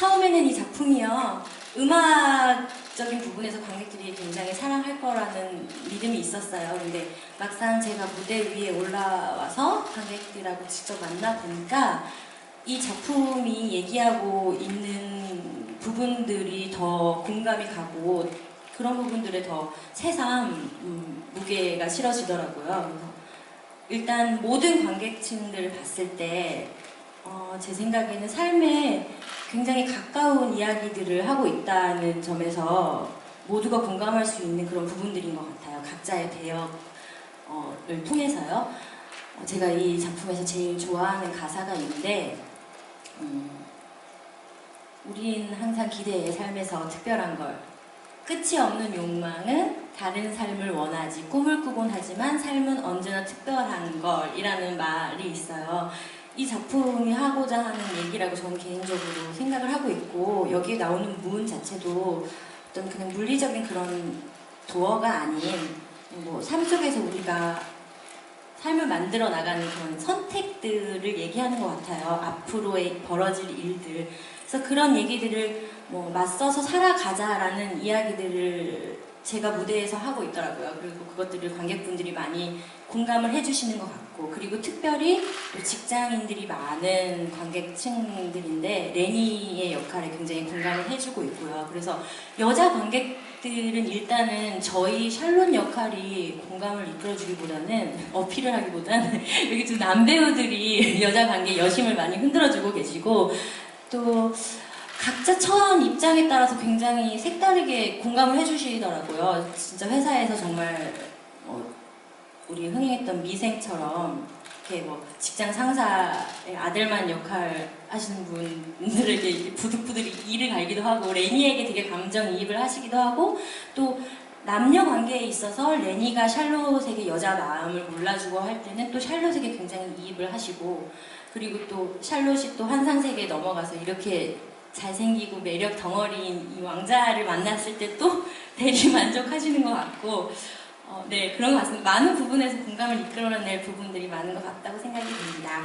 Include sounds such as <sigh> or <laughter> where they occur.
처음에는 이 작품이요 음악적인 부분에서 관객들이 굉장히 사랑할 거라는 믿음이 있었어요. 근데 막상 제가 무대 위에 올라와서 관객들하고 직접 만나 보니까 이 작품이 얘기하고 있는 부분들이 더 공감이 가고 그런 부분들에 더 새삼 음, 무게가 실어지더라고요. 그래서 일단 모든 관객층들을 봤을 때, 어, 제 생각에는 삶에 굉장히 가까운 이야기들을 하고 있다는 점에서 모두가 공감할 수 있는 그런 부분들인 것 같아요. 각자의 배역을 통해서요. 어, 제가 이 작품에서 제일 좋아하는 가사가 있는데, 음, 우린 항상 기대의 삶에서 특별한 걸 끝이 없는 욕망은 다른 삶을 원하지 꿈을 꾸곤 하지만 삶은 언제나 특별한 걸 이라는 말이 있어요. 이 작품이 하고자 하는 얘기라고 저는 개인적으로 생각을 하고 있고 여기에 나오는 문 자체도 어떤 그냥 물리적인 그런 도어가 아닌 뭐 삶 속에서 우리가 삶을 만들어 나가는 그런 선택들을 얘기하는 것 같아요. 앞으로의 벌어질 일들. 그래서 그런 얘기들을 뭐 맞서서 살아가자라는 이야기들을 제가 무대에서 하고 있더라고요. 그리고 그것들을 관객분들이 많이 공감을 해주시는 것 같고, 그리고 특별히 또 직장인들이 많은 관객층들인데, 레니의 역할에 굉장히 공감을 해주고 있고요. 그래서 여자 관객들은 일단은 저희 샬롯 역할이 공감을 이끌어주기보다는, 어필을 하기보다는, <laughs> 여기 두 남배우들이 여자 관객 여심을 많이 흔들어주고 계시고, 또, 각자 처한 입장에 따라서 굉장히 색다르게 공감을 해주시더라고요. 진짜 회사에서 정말 어, 우리 흥행했던 미생처럼 이렇게 뭐 직장 상사의 아들만 역할 하시는 분들에게 부득부득 이를 갈기도 하고 레니에게 되게 감정이입을 하시기도 하고 또 남녀 관계에 있어서 레니가 샬롯에게 여자 마음을 몰라주고 할 때는 또 샬롯에게 굉장히 이입을 하시고 그리고 또 샬롯이 또 환상 세계에 넘어가서 이렇게 잘생기고 매력 덩어리인 이 왕자를 만났을 때 또 <laughs> 대리 만족하시는 것 같고 어, 네 그런 것 같습니다. 많은 부분에서 공감을 이끌어낼 부분들이 많은 것 같다고 생각이 듭니다.